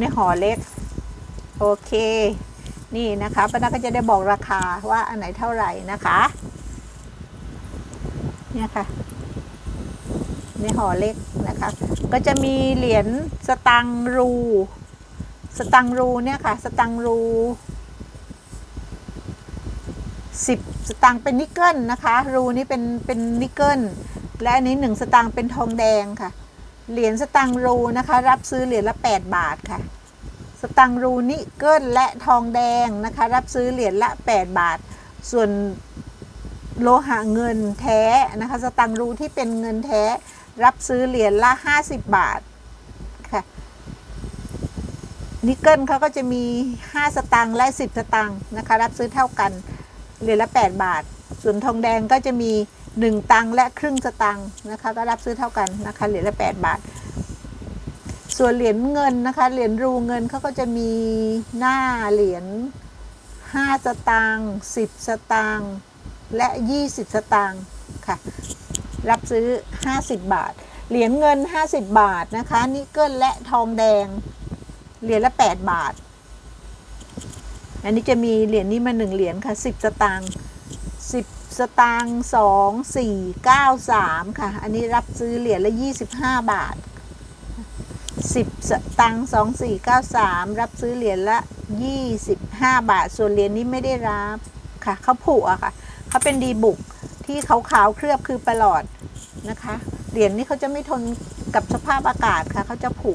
ในห่อเล็ก โอเค นี่นะคะป้านาก็จะได้บอกราคาว่าอันไหนเท่าไหร่นะคะ เนี่ยค่ะ ในห่อเล็กนะคะ ก็จะมีเหรียญสตังรู สตังรูเนี่ยค่ะ สตังรูสิบสตังค์เป็นนิกเกิลนะคะ รูนี้เป็นเป็นนิกเกิลและอันนี้หนึ่งสตังค์เป็นทองแดงค่ะ เหรียญสตังรูนะคะ รับซื้อเหรียญละ 8 บาทค่ะ สตังรูนิกเกิลและทองแดงนะคะ รับซื้อเหรียญละ 8 บาท ส่วนโลหะเงินแท้นะคะ สตังรูที่เป็นเงินแท้ รับซื้อเหรียญละ 50 บาทค่ะนิกเกิลเขาก็จะมี 5 สตังค์และ 10 สตังค์นะคะ รับซื้อเท่ากันเหรียญละ 8 บาท ส่วนทองแดงก็จะมี 1 ตังและครึ่งสตังนะคะ ก็รับซื้อเท่ากันนะคะเหรียญละ8บาท ส่วนเหรียญเงินนะคะ เหรียญรูเงินเขาก็จะมีหน้าเหรียญ5สตางค์10 สตางค์และ 20 สตางค์ค่ะ รับซื้อ 50 บาท เหรียญเงิน 50 บาทนะคะ นิกเกิลและทองแดง เหรียญละ 8 บาท อันนี้จะมีเหรียญนี้มาหนึ่งเหรียญค่ะ 10 สตางค์ 10 สตางค์2 4 9 3 ค่ะ อันนี้รับซื้อเหรียญละ 25 บาท 10 สตังค์2 4 9 3 รับซื้อเหรียญละ 25 บาท ส่วนเหรียญนี้ไม่ได้รับค่ะเขาผูกอะค่ะเขาเป็นดีบุกที่ขาวๆเคลือบคือประหลอดนะคะ เหรียญนี้เขาจะไม่ทนกับสภาพอากาศค่ะเขาจะผุ